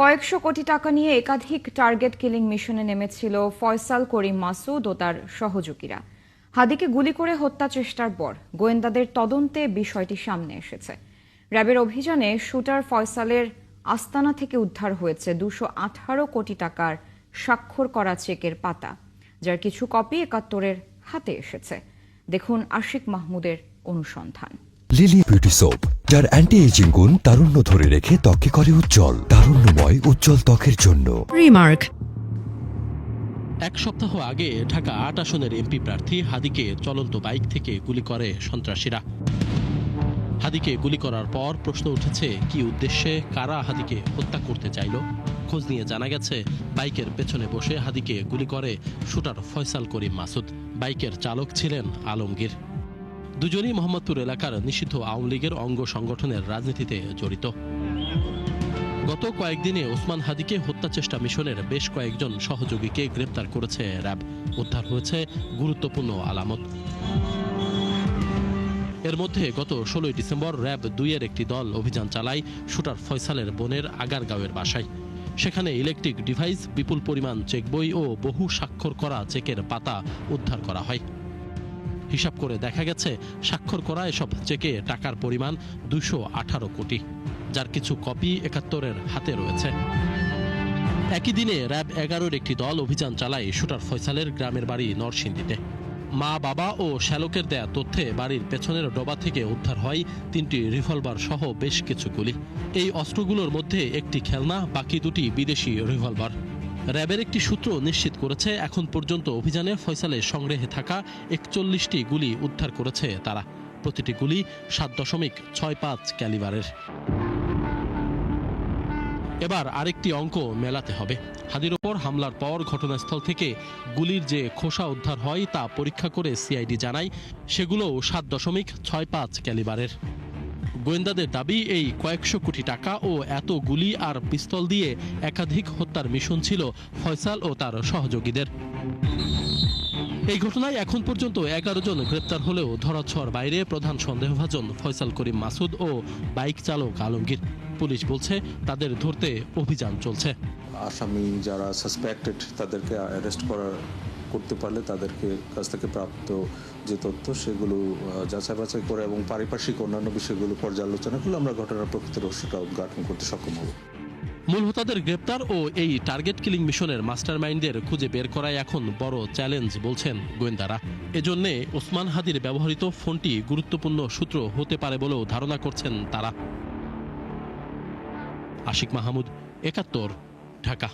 কয়েকশো কোটি টাকা নিয়ে একাধিক টার্গেট কিলিং মিশনে নেমেছিল ফয়সাল করিম মাসুদ ও তার সহযোগীরা। হাদিকে গুলি করে হত্যা চেষ্টার পর গোয়েন্দাদের তদন্তে বিষয়টি সামনে এসেছে। র্যাবের অভিযানে শুটার ফয়সালের আস্তানা থেকে উদ্ধার হয়েছে দুশো আঠারো কোটি টাকার স্বাক্ষর করা চেকের পাতা, যার কিছু কপি একাত্তরের হাতে এসেছে। দেখুন আশিক মাহমুদের অনুসন্ধান। লিলি বিউটি সোপ যার অ্যান্টি এজিং গুণ তারুণ্য ধরে রেখে ত্বকে করে উজ্জ্বল তারুণ্যময় উজ্জ্বল ত্বকের জন্য। রিমার্ক এক সপ্তাহ আগে ঢাকা আট আসনের এমপি প্রার্থী হাদিকে চলন্ত বাইক থেকে গুলি করে সন্ত্রাসীরা। হাদিকে গুলি করার পর প্রশ্ন উঠেছে কি উদ্দেশ্যে কারা হাদিকে হত্যা করতে চাইল? খোঁজ নিয়ে জানা গেছে বাইকের পেছনে বসে হাদিকে গুলি করে শুটার ফয়সাল করিম মাসুদ। বাইকের চালক ছিলেন আলমগীর। দুজনই মোহাম্মদপুর এলাকার নিষিদ্ধ আওয়ামী লীগের অঙ্গ সংগঠনের রাজনীতিতে জড়িত। গত কয়েকদিনে ওসমান হাদিকে হত্যা চেষ্টা মিশনের বেশ কয়েকজন সহযোগীকে গ্রেপ্তার করেছে র্যাব। উদ্ধার হয়েছে গুরুত্বপূর্ণ আলামত। এর মধ্যে গত ষোলোই ডিসেম্বর র্যাব দুইয়ের একটি দল অভিযান চালায় শুটার ফয়সালের বোনের আগারগাঁওয়ের বাসায়। সেখানে ইলেকট্রিক ডিভাইস, বিপুল পরিমাণ চেক বই ও বহু স্বাক্ষর করা চেকের পাতা উদ্ধার করা হয়। হিসাব করে দেখা গেছে, স্বাক্ষর করা এসব চেকে টাকার পরিমাণ দুশো কোটি, যার কিছু কপি একাত্তরের হাতে রয়েছে। একই দিনে র্যাব এগারোর একটি দল অভিযান চালায় শুটার ফয়সালের গ্রামের বাড়ি নরসিংদীতে। মা, বাবা ও শ্যালকের দেয়া তথ্যে বাড়ির পেছনের ডবা থেকে উদ্ধার হয় তিনটি রিভলভার সহ বেশ কিছু গুলি। এই অস্ত্রগুলোর মধ্যে একটি খেলনা, বাকি দুটি বিদেশি রিভলভার। র্যাবের একটি সূত্র নিশ্চিত করেছে, এখন পর্যন্ত অভিযানে ফয়সালের সংগ্রহে থাকা একচল্লিশটি গুলি উদ্ধার করেছে তারা। প্রতিটি গুলি সাত দশমিক ছয় পাঁচ ক্যালিবারের। এবার আরেকটি অঙ্ক মেলাতে হবে। হাদির ওপর হামলার পর ঘটনাস্থল থেকে গুলির যে খোসা উদ্ধার হয় তা পরীক্ষা করে সিআইডি জানায়, সেগুলোও সাত দশমিক ছয় পাঁচ ক্যালিবারের। গোয়েন্দাদের দাবি, এই কয়েকশো কোটি টাকা ও এত গুলি আর পিস্তল দিয়ে একাধিক হত্যার মিশন ছিল ফয়সাল ও তার সহযোগীদের। এই ঘটনায় এখন পর্যন্ত এগারো জন গ্রেপ্তার হলেও ধরাছোঁয়ার বাইরে প্রধান সন্দেহভাজন ফয়সাল করিম মাসুদ ও বাইক চালক আলমগীর। পুলিশ বলছে, তাদের ধরতে অভিযান চলছে। আসামি যারা সাসপেক্টেড তাদেরকে অ্যারেস্ট করার করতে পারলে তাদেরকে কাছ থেকে প্রাপ্ত যে তথ্য সেগুলো যাচাই বাছাই করে এবং পারিপার্শ্বিক অন্যান্য বিষয়গুলো পর্যালোচনা করলে আমরা ঘটনার প্রকৃত রহস্যটা উদ্ঘাটন করতে সক্ষম হব। মূল হোতাদের গ্রেপ্তার ও এই টার্গেট কিলিং মিশনের মাস্টার মাইন্ডের খুঁজে বের করাই এখন বড় চ্যালেঞ্জ বলছেন গোয়েন্দারা। এজন্যে ওসমান হাদির ব্যবহৃত ফোনটি গুরুত্বপূর্ণ সূত্র হতে পারে বলেও ধারণা করছেন তারা। আশিক মাহমুদ, একাত্তর, ঢাকা।